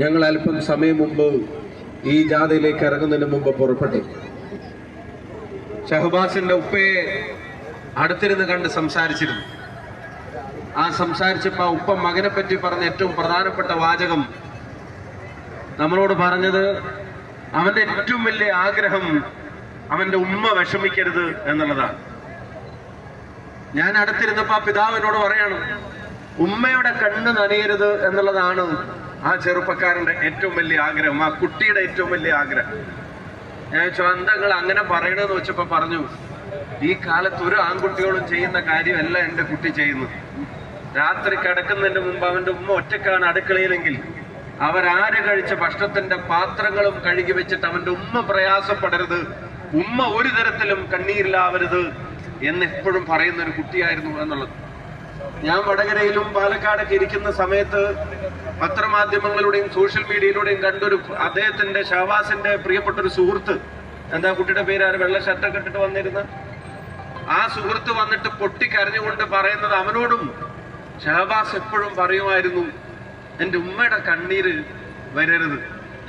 ഞങ്ങൾ അല്പം സമയം മുമ്പ് ഈ ജാഥയിലേക്ക് ഇറങ്ങുന്നതിന് മുമ്പ് പുറപ്പെട്ടു. ഷഹബാസിന്റെ ഉപ്പയെ അടുത്തിരുന്ന് കണ്ട് സംസാരിച്ചിരുന്നു. ആ സംസാരിച്ചപ്പോൾ ഉപ്പ മകനെ പറ്റി പറഞ്ഞ ഏറ്റവും പ്രധാനപ്പെട്ട വാചകം നമ്മളോട് പറഞ്ഞത് അവന്റെ ഏറ്റവും വലിയ ആഗ്രഹം അവന്റെ ഉമ്മ വിഷമിക്കരുത് എന്നുള്ളതാണ്. ഞാൻ അടുത്തിരുന്നപ്പോ ആ പിതാവിനോട് പറയാണ് ഉമ്മയുടെ കണ്ണ് നനയരുത് എന്നുള്ളതാണ്. ആ ചെറുപ്പക്കാരന്റെ ഏറ്റവും വലിയ ആഗ്രഹം ആ കുട്ടിയുടെ ഏറ്റവും വലിയ ആഗ്രഹം. ഞാൻ നിങ്ങൾ അങ്ങനെ പറയണെന്ന് വെച്ചപ്പോ പറഞ്ഞു ഈ കാലത്ത് ഒരു ആൺകുട്ടികളും ചെയ്യുന്ന കാര്യമല്ല എന്റെ കുട്ടി ചെയ്യുന്നത്. രാത്രി കിടക്കുന്നതിന്റെ മുമ്പ് അവന്റെ ഉമ്മ ഒറ്റക്കാണ് അടുക്കളയിലെങ്കിൽ അവരാര് കഴിച്ച ഭക്ഷണത്തിന്റെ പാത്രങ്ങളും കഴുകി വെച്ചിട്ട് അവന്റെ ഉമ്മ പ്രയാസപ്പെടരുത് ഉമ്മ ഒരു തരത്തിലും കണ്ണീരിലാവരുത് എന്ന് എപ്പോഴും പറയുന്ന ഒരു കുട്ടിയായിരുന്നു എന്നുള്ളത്. ഞാൻ വടകരയിലും പാലക്കാടൊക്കെ ഇരിക്കുന്ന സമയത്ത് പത്രമാധ്യമങ്ങളിലൂടെയും സോഷ്യൽ മീഡിയയിലൂടെയും കണ്ടൊരു അദ്ദേഹത്തിന്റെ ഷഹവാസിന്റെ പ്രിയപ്പെട്ട ഒരു സുഹൃത്ത്. എന്താ കുട്ടിയുടെ പേര് ആര് വെള്ള ഷർട്ടൊക്കെ ഇട്ടിട്ട് വന്നിരുന്ന. ആ സുഹൃത്ത് വന്നിട്ട് പൊട്ടിക്കരഞ്ഞുകൊണ്ട് പറയുന്നത് അവനോടും ഷഹബാസ് എപ്പോഴും പറയുമായിരുന്നു എന്റെ ഉമ്മയുടെ കണ്ണീര് വരരുത്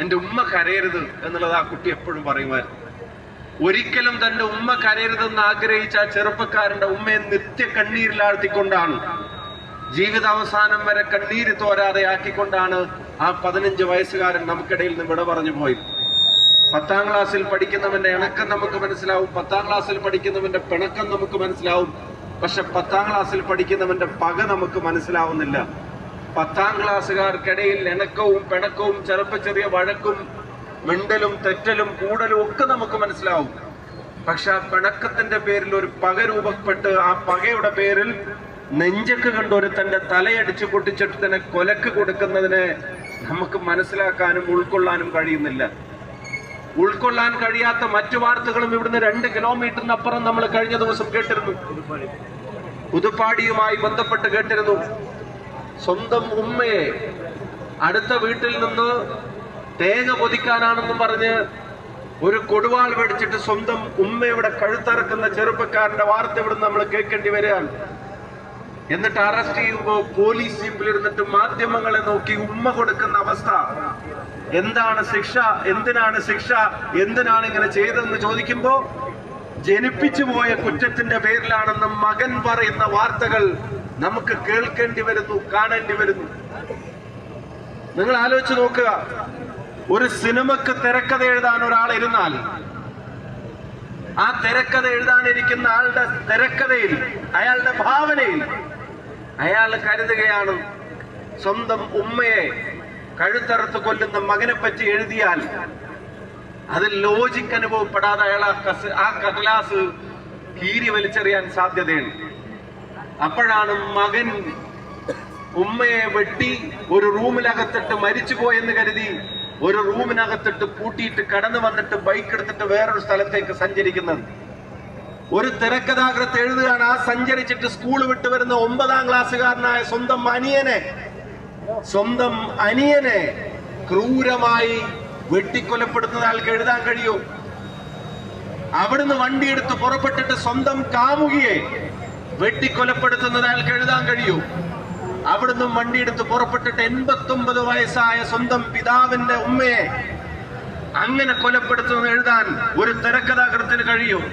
എന്റെ ഉമ്മ കരയരുത് എന്നുള്ളത് ആ കുട്ടി എപ്പോഴും പറയുമായിരുന്നു. ഒരിക്കലും തന്റെ ഉമ്മ കരയരുതെന്ന് ആഗ്രഹിച്ച ആ ചെറുപ്പക്കാരന്റെ ഉമ്മയെ നിത്യ കണ്ണീരിലാഴ്ത്തിക്കൊണ്ടാണ്. ജീവിതാവസാനം വരെ കണ്ണീര് തോരാതെ ആക്കിക്കൊണ്ടാണ് ആ പതിനഞ്ച് വയസ്സുകാരൻ നമുക്കിടയിൽ നിന്ന് വിട പറഞ്ഞു പോയി പത്താം ക്ലാസ്സിൽ പഠിക്കുന്നവന്റെ ഇണക്കം നമുക്ക് മനസ്സിലാവും പത്താം ക്ലാസ്സിൽ പഠിക്കുന്നവന്റെ പിണക്കം നമുക്ക് മനസ്സിലാവും പക്ഷെ പത്താം ക്ലാസ്സിൽ പഠിക്കുന്നവന്റെ പക നമുക്ക് മനസ്സിലാവുന്നില്ല. പത്താം ക്ലാസ്സുകാർക്കിടയിൽ ഇണക്കവും പിണക്കവും ചെറുപ്പ ചെറിയ വഴക്കും മിണ്ടലും തെറ്റലും കൂടലും ഒക്കെ നമുക്ക് മനസ്സിലാവും. പക്ഷെ ആ പിണക്കത്തിന്റെ പേരിൽ ഒരു പക രൂപപ്പെട്ട് ആ പകയുടെ പേരിൽ നെഞ്ചക്ക് കണ്ട് ഒരു തന്റെ തലയടിച്ച് പൊട്ടിച്ചിട്ട് തന്നെ കൊലക്ക് കൊടുക്കുന്നതിനെ നമുക്ക് മനസ്സിലാക്കാനും ഉൾക്കൊള്ളാനും കഴിയുന്നില്ല. ഉൾക്കൊള്ളാൻ കഴിയാത്ത മറ്റു വാർത്തകളും ഇവിടുന്ന് രണ്ട് കിലോമീറ്ററിനപ്പുറം നമ്മൾ കഴിഞ്ഞ ദിവസം കേട്ടിരുന്നു. പുതുപ്പാടിയുമായി ബന്ധപ്പെട്ട് കേട്ടിരുന്നു. സ്വന്തം ഉമ്മയെ അടുത്ത വീട്ടിൽ നിന്ന് തേങ്ങ പൊതിക്കാനാണെന്നും പറഞ്ഞ് ഒരു കൊടുവാൾ വെടിച്ചിട്ട് സ്വന്തം ഉമ്മയുടെ കഴുത്തറക്കുന്ന ചെറുപ്പക്കാരന്റെ വാർത്ത ഇവിടെ നമ്മൾ കേൾക്കേണ്ടി വരികയാണ് എന്നിട്ട് അറസ്റ്റ് ചെയ്യുമ്പോൾ പോലീസ് ജീപ്പിലിരുന്നിട്ട് മാധ്യമങ്ങളെ നോക്കി ഉമ്മ കൊടുക്കുന്ന അവസ്ഥ. എന്താണ് ശിക്ഷ? എന്തിനാണ് ശിക്ഷ? എന്തിനാണ് ഇങ്ങനെ ചെയ്തതെന്ന് ചോദിക്കുമ്പോൾ ജനിപ്പിച്ചു പോയ കുറ്റത്തിന്റെ പേരിലാണെന്ന് മകൻ പറയുന്ന വാർത്തകൾ നമുക്ക് കേൾക്കേണ്ടി വരുന്നു കാണേണ്ടി വരുന്നു. നിങ്ങൾ ആലോചിച്ച് നോക്കുക. ഒരു സിനിമക്ക് തിരക്കഥ എഴുതാൻ ഒരാൾ ഇരുന്നാൽ ആ തിരക്കഥ എഴുതാനിരിക്കുന്ന ആളുടെ തിരക്കഥയിൽ അയാളുടെ ഭാവനയിൽ അയാൾ കരുതുകയാണ് സ്വന്തം ഉമ്മയെ കഴുത്തറുത്ത് കൊല്ലുന്ന മകനെ പറ്റി എഴുതിയാൽ അതിൽ ലോജിക്ക് അനുഭവപ്പെടാതെ അയാൾ ആ കടലാസ് കീരി വലിച്ചെറിയാൻ സാധ്യതയുണ്ട്. അപ്പോഴാണ് മകൻ ഉമ്മയെ വെട്ടി ഒരു റൂമിലകത്തിട്ട് മരിച്ചു പോയെന്ന് കരുതി ഒരു റൂമിനകത്തിട്ട് പൂട്ടിയിട്ട് കടന്നു വന്നിട്ട് ബൈക്ക് എടുത്തിട്ട് വേറൊരു സ്ഥലത്തേക്ക് സഞ്ചരിക്കുന്നത്. ഒരു തിരക്കഥാകൃത്ത് എഴുതുകയാണ് ആ സഞ്ചരിച്ചിട്ട് സ്കൂൾ വിട്ടു വരുന്ന ഒമ്പതാം ക്ലാസ്സുകാരനായ സ്വന്തം അനിയനെ സ്വന്തം അനിയനെ ക്രൂരമായി വെട്ടിക്കൊലപ്പെടുത്തുന്ന ആൾക്ക് എഴുതാൻ കഴിയൂ? അവിടുന്ന് വണ്ടിയെടുത്ത് പുറപ്പെട്ടിട്ട് സ്വന്തം കാമുകിയെ വെട്ടിക്കൊലപ്പെടുത്തുന്നത് അയാൾക്ക് എഴുതാൻ കഴിയൂ? അവിടുന്ന് വണ്ടിയെടുത്ത് പുറപ്പെട്ടിട്ട് എൺപത്തി ഒമ്പത് വയസ്സായ സ്വന്തം പിതാവിന്റെ ഉമ്മയെ അങ്ങനെ കൊലപ്പെടുത്തുന്ന എഴുതാൻ ഒരു തിരക്കഥാകൃത്തിന് കഴിയും.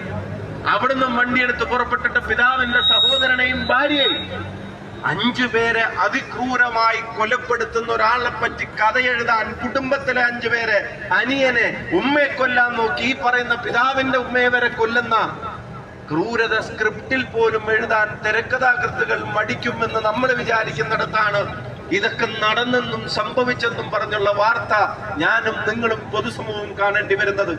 അവിടുന്ന് വണ്ടിയെടുത്ത് പുറപ്പെട്ടിട്ട് പിതാവിന്റെ സഹോദരനെയും ഭാര്യയും അഞ്ചു പേരെ അതിക്രൂരമായി കൊലപ്പെടുത്തുന്ന ഒരാളെ പറ്റി കഥ എഴുതാൻ കുടുംബത്തിലെ അഞ്ചു പേരെ അനിയനെ ഉമ്മയെ കൊല്ലാൻ നോക്കി. ഈ പറയുന്ന പിതാവിന്റെ ഉമ്മയെ വരെ കൊല്ലുന്ന ക്രൂരത സ്ക്രിപ്റ്റിൽ പോലും എഴുതാൻ തിരക്കഥാകൃത്തുകൾ മടിക്കുമെന്ന് നമ്മൾ വിചാരിക്കുന്നിടത്താണ് ഇതൊക്കെ നടന്നെന്നും സംഭവിച്ചെന്നും പറഞ്ഞുള്ള വാർത്ത ഞാനും നിങ്ങളും പൊതുസമൂഹവും കാണേണ്ടി വരുന്നത്.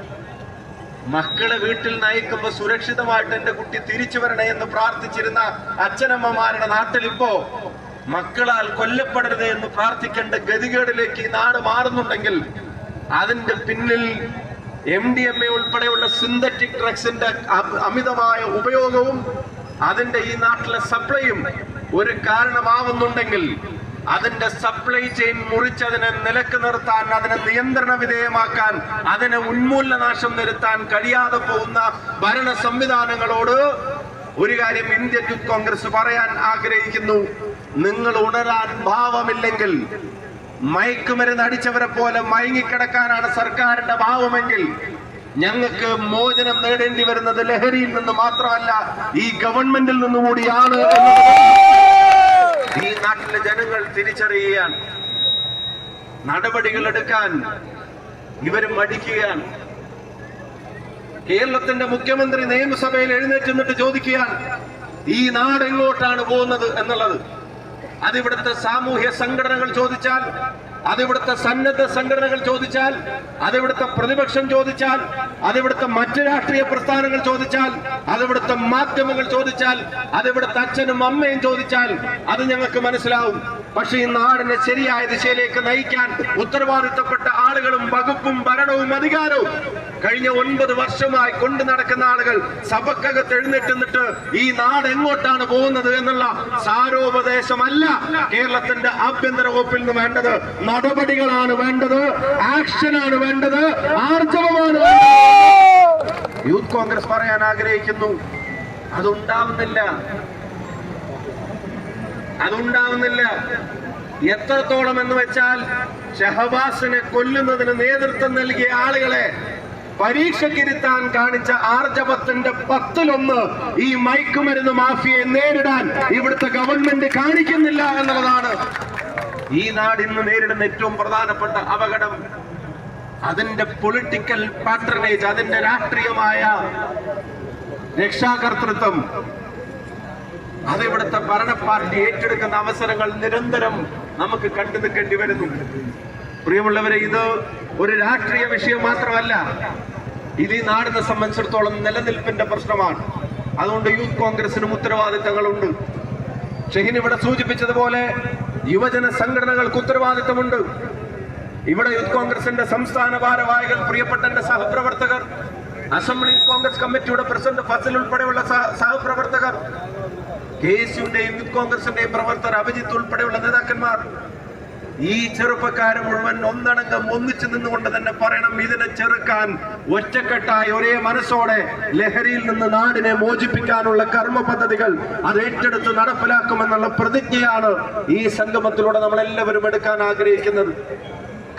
മക്കളെ വീട്ടിൽ നയിക്കുമ്പോ സുരക്ഷിതമായിട്ട് എന്റെ കുട്ടി തിരിച്ചു വരണേ എന്ന് പ്രാർത്ഥിച്ചിരുന്ന അച്ഛനമ്മമാരുടെ നാട്ടിൽ ഇപ്പോ മക്കളാൽ കൊല്ലപ്പെടരുത് എന്ന് പ്രാർത്ഥിക്കേണ്ട ഗതികേടിലേക്ക് ഈ നാട് മാറുന്നുണ്ടെങ്കിൽ അതിന്റെ പിന്നിൽ എം ഡി എം എ ഉൾപ്പെടെയുള്ള സിന്തറ്റിക് ഡ്രഗ്സിന്റെ അമിതമായ ഉപയോഗവും അതിന്റെ ഈ നാട്ടിലെ സപ്ലൈയും ഒരു കാരണമാവുന്നുണ്ടെങ്കിൽ അതിന്റെ സപ്ലൈ ചെയിൻ മുറിച്ചതിനെ നിലയ്ക്ക് നിർത്താൻ അതിനെ നിയന്ത്രണ വിധേയമാക്കാൻ അതിനെ ഉന്മൂലനാശം വരുത്താൻ കഴിയാതെ പോകുന്ന ഭരണ സംവിധാനങ്ങളോട് ഒരു കാര്യം ഇന്ത്യൻ കോൺഗ്രസ് പറയാൻ ആഗ്രഹിക്കുന്നു. നിങ്ങൾ ഉണരാൻ ഭാവമില്ലെങ്കിൽ മയക്കുമരുന്ന് അടിച്ചവരെ പോലെ മയങ്ങിക്കിടക്കാനാണ് സർക്കാരിന്റെ ഭാവമെങ്കിൽ ഞങ്ങൾക്ക് മോചനം നേടേണ്ടി വരുന്നത് ലഹരിയിൽ നിന്ന് മാത്രമല്ല ഈ ഗവൺമെന്റിൽ നിന്നുകൂടിയാണ് ഈ നാട്ടിലെ ജനങ്ങൾ തിരിച്ചറിയുകയാണ്. നടപടികൾ എടുക്കാൻ ഇവരും മടിക്കുകയാണ്. കേരളത്തിന്റെ മുഖ്യമന്ത്രി നിയമസഭയിൽ എഴുന്നേറ്റ് നിന്നിട്ട് ചോദിക്കുകയാണ് ഈ നാട് എങ്ങോട്ടാണ് പോകുന്നത് എന്നുള്ളത്? അതിവിടുത്തെ സാമൂഹ്യ സംഘടനകൾ ചോദിച്ചാൽ അതിവിടുത്തെ സന്നദ്ധ സംഘടനകൾ ചോദിച്ചാൽ അതിവിടുത്തെ പ്രതിപക്ഷം ചോദിച്ചാൽ അതിവിടുത്തെ മറ്റ് രാഷ്ട്രീയ പ്രസ്ഥാനങ്ങൾ ചോദിച്ചാൽ അതിവിടുത്തെ മാധ്യമങ്ങൾ ചോദിച്ചാൽ അതിവിടുത്തെ അച്ഛനും അമ്മയും ചോദിച്ചാൽ അത് ഞങ്ങൾക്ക് മനസ്സിലാവും. പക്ഷേ ഈ നാടിനെ ശരിയായ ദിശയിലേക്ക് നയിക്കാൻ ഉത്തരവാദിത്തപ്പെട്ട ആളുകളും വകുപ്പും ഭരണവും അധികാരവും കഴിഞ്ഞ ഒൻപത് വർഷമായി കൊണ്ട് നടക്കുന്ന ആളുകൾ സഭക്കകത്ത് എഴുന്നേറ്റ് നിന്നിട്ട് ഈ നാട് എങ്ങോട്ടാണ് പോകുന്നത് എന്നുള്ള സാരോപദേശമല്ല കേരളത്തിന്റെ ആഭ്യന്തര വകുപ്പിൽ നിന്ന് വേണ്ടത്. നടപടികളാണ് വേണ്ടത്. ആക്ഷനാണ് വേണ്ടത്. ആർജവമാണ്. യൂത്ത് കോൺഗ്രസ് പറയാൻ ആഗ്രഹിക്കുന്നു. അതുണ്ടാവുന്നില്ല. അതുണ്ടാവുന്നില്ല. എത്രത്തോളം എന്ന് വെച്ചാൽ ഷഹബാസിനെ കൊല്ലുന്നതിന് നേതൃത്വം നൽകിയ ആളുകളെ പരീക്ഷയ്ക്കിരുത്താൻ കാണിച്ച ആർജവത്തിന്റെ പത്തിലൊന്ന് ഈ മയക്കുമരുന്ന് മാഫിയയെ നേരിടാൻ ഇവിടുത്തെ ഗവൺമെന്റ് കാണിക്കുന്നില്ല എന്നുള്ളതാണ് ഈ നാട് ഇന്ന് നേരിടുന്ന ഏറ്റവും പ്രധാനപ്പെട്ട അപകടം. അതിന്റെ പൊളിറ്റിക്കൽ പാട്രണേജ് അതിന്റെ രാഷ്ട്രീയമായ രക്ഷാകർതൃത്വം. അത് ഇവിടുത്തെ ഭരണ പാർട്ടി ഏറ്റെടുക്കുന്ന അവസരങ്ങൾ നിരന്തരം നമുക്ക് കണ്ടു നിൽക്കേണ്ടി വരുന്നു പ്രിയമുള്ളവരെ ഇത് ഒരു രാഷ്ട്രീയ വിഷയം മാത്രമല്ല ഇത് ഈ നാടിനെ സംബന്ധിച്ചിടത്തോളം നിലനിൽപ്പിന്റെ പ്രശ്നമാണ്. അതുകൊണ്ട് യൂത്ത് കോൺഗ്രസിനും ഉത്തരവാദിത്തങ്ങളുണ്ട്. ഷെഹിൻ ഇവിടെ സൂചിപ്പിച്ചതുപോലെ യുവജന സംഘടനകൾക്ക് ഉത്തരവാദിത്തമുണ്ട്. ഇവിടെ യൂത്ത് കോൺഗ്രസിന്റെ സംസ്ഥാന ഭാരവാഹികൾ പ്രിയപ്പെട്ട എന്റെ സഹപ്രവർത്തകർ അസംബ്ലി കോൺഗ്രസ് കമ്മിറ്റിയുടെ പ്രസിഡന്റ് ഫസൽ ഉൾപ്പെടെയുള്ള സഹ- സഹപ്രവർത്തകർ കെ എസ് യൂത്ത് കോൺഗ്രസിന്റെയും പ്രവർത്തകർ അഭിജിത്ത് ഉൾപ്പെടെയുള്ള നേതാക്കന്മാർ ഈ ചെറുപ്പക്കാരെ മുഴുവൻ ഒന്നടങ്കം ഒന്നിച്ചു നിന്നുകൊണ്ട് തന്നെ പറയണം ഇതിനെ ചെറുക്കാൻ ഒറ്റക്കെട്ടായി ഒരേ മനസ്സോടെ ലഹരിയിൽ നിന്ന് നാടിനെ മോചിപ്പിക്കാനുള്ള കർമ്മ പദ്ധതികൾ അത് ഏറ്റെടുത്ത് നടപ്പിലാക്കുമെന്നുള്ള പ്രതിജ്ഞയാണ് ഈ സംഗമത്തിലൂടെ നമ്മൾ എല്ലാവരും എടുക്കാൻ ആഗ്രഹിക്കുന്നത്.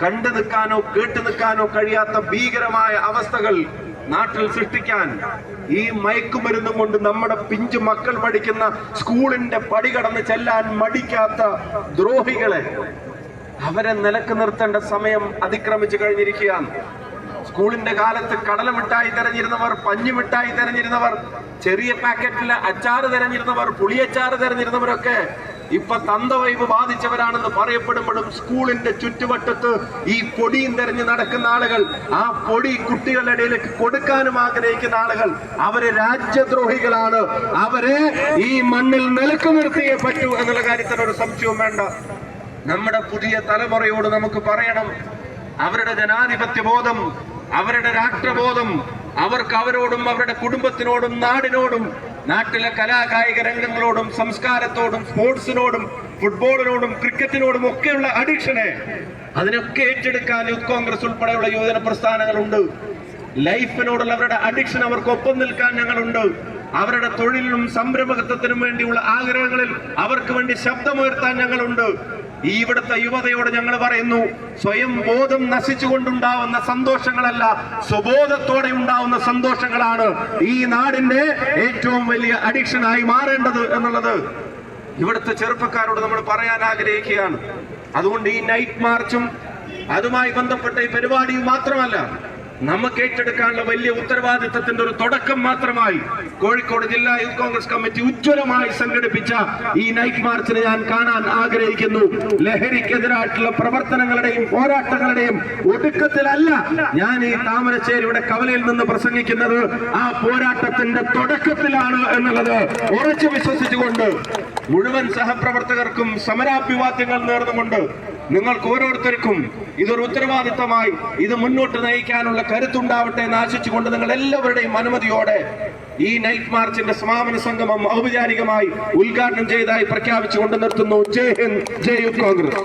കണ്ടു നിൽക്കാനോ കേട്ടു നിൽക്കാനോ കഴിയാത്ത ഭീകരമായ അവസ്ഥകൾ നാട്ടിൽ സൃഷ്ടിക്കാൻ ഈ മയക്കുമരുന്നും കൊണ്ട് നമ്മുടെ പിഞ്ചു മക്കൾ പഠിക്കുന്ന സ്കൂളിന്റെ പടി കടന്ന് ചെല്ലാൻ മടിക്കാത്ത ദ്രോഹികളെ അവരെ നിലയ്ക്ക് നിർത്തേണ്ട സമയം അതിക്രമിച്ചു കഴിഞ്ഞിരിക്കുകയാണ്. സ്കൂളിന്റെ കാലത്ത് കടല മിഠായി തെരഞ്ഞിരുന്നവർ പഞ്ഞു മിഠായി തെരഞ്ഞിരുന്നവർ ചെറിയ പാക്കറ്റിലെ അച്ചാറ് തെരഞ്ഞിരുന്നവർ പുളിയച്ചാറ് തെരഞ്ഞിരുന്നവരൊക്കെ ഇപ്പൊ തന്തവൈവ് ബാധിച്ചവരാണെന്ന് പറയപ്പെടുമ്പോഴും സ്കൂളിന്റെ ചുറ്റുവട്ടത്ത് ഈ പൊടിയും തെരഞ്ഞു നടക്കുന്ന ആളുകൾ ആ പൊടി കുട്ടികളുടെ ഇടയിലേക്ക് കൊടുക്കാനും ആഗ്രഹിക്കുന്ന ആളുകൾ അവർ രാജ്യദ്രോഹികളാണ്. അവരെ ഈ മണ്ണിൽ നിലയ്ക്ക് നിർത്തിയേ പറ്റൂ എന്നുള്ള കാര്യത്തിൽ ഒരു സംശയവും വേണ്ട. നമ്മുടെ പുതിയ തലമുറയോട് നമുക്ക് പറയണം. അവരുടെ ജനാധിപത്യ ബോധം അവരുടെ രാഷ്ട്രബോധം അവർക്ക് അവരോടും അവരുടെ കുടുംബത്തിനോടും നാടിനോടും നാട്ടിലെ കലാകായിക രംഗങ്ങളോടും സംസ്കാരത്തോടും സ്പോർട്സിനോടും ഫുട്ബോളിനോടും ക്രിക്കറ്റിനോടും ഒക്കെയുള്ള അഡിക്ഷനെ അതിനൊക്കെ ഏറ്റെടുക്കാൻ യൂത്ത് കോൺഗ്രസ് ഉൾപ്പെടെയുള്ള യുവജന പ്രസ്ഥാനങ്ങളുണ്ട്. ലൈഫിനോടുള്ള അവരുടെ അഡിക്ഷൻ അവർക്ക് ഒപ്പം നിൽക്കാൻ ഞങ്ങളുണ്ട്. അവരുടെ തൊഴിലിനും സംരംഭകത്വത്തിനും വേണ്ടിയുള്ള ആഗ്രഹങ്ങളിൽ അവർക്ക് വേണ്ടി ശബ്ദമുയർത്താൻ ഞങ്ങളുണ്ട്. ഈ ഇവിടുത്തെ യുവതയോട് ഞങ്ങൾ പറയുന്നു സ്വയം ബോധം നശിച്ചുകൊണ്ടുണ്ടാവുന്ന സന്തോഷങ്ങളല്ല സ്വബോധത്തോടെ ഉണ്ടാവുന്ന സന്തോഷങ്ങളാണ് ഈ നാടിന്റെ ഏറ്റവും വലിയ അഡിക്ഷനായി മാറേണ്ടത് എന്നുള്ളത്. ഇവിടുത്തെ ചെറുപ്പക്കാരോട് നമ്മൾ പറയാൻ ആഗ്രഹിക്കുകയാണ്. അതുകൊണ്ട് ഈ നൈറ്റ് മാർച്ചും അതുമായി ബന്ധപ്പെട്ട ഈ പരിപാടിയും മാത്രമല്ല നമുക്ക് ഏറ്റെടുക്കാനുള്ള വലിയ ഉത്തരവാദിത്തത്തിന്റെ ഒരു തുടക്കം മാത്രമായി കോഴിക്കോട് ജില്ലാ യൂത്ത് കോൺഗ്രസ് കമ്മിറ്റി ഉജ്ജ്വലമായി സംഘടിപ്പിച്ച ഈ നൈറ്റ് മാർച്ചിനെ ഞാൻ കാണാൻ ആഗ്രഹിക്കുന്നു. ലഹരിക്കെതിരായിട്ടുള്ള പ്രവർത്തനങ്ങളുടെയും പോരാട്ടങ്ങളുടെയും ഒടുക്കത്തിലല്ല ഞാൻ ഈ താമരശ്ശേരിയുടെ കവലയിൽ നിന്ന് പ്രസംഗിക്കുന്നത്. ആ പോരാട്ടത്തിന്റെ തുടക്കത്തിലാണ് എന്നുള്ളത് ഉറച്ചു വിശ്വസിച്ചുകൊണ്ട് മുഴുവൻ സഹപ്രവർത്തകർക്കും സമരാഭിവാദ്യങ്ങൾ നേർന്നുകൊണ്ട് നിങ്ങൾക്ക് ഓരോരുത്തർക്കും ഇതൊരു ഉത്തരവാദിത്തമായി ഇത് മുന്നോട്ട് നയിക്കാനുള്ള കരുത്തുണ്ടാവട്ടെ എന്ന് ആശിച്ചുകൊണ്ട് നിങ്ങൾ എല്ലാവരുടെയും അനുമതിയോടെ ഈ നൈറ്റ് മാർച്ചിന്റെ സമാപന സംഗമം ഔപചാരികമായി ഉദ്ഘാടനം ചെയ്തതായി പ്രഖ്യാപിച്ചുകൊണ്ട് നിർത്തുന്നു. ജയ് ഹിന്ദ് ജയ് കോൺഗ്രസ്.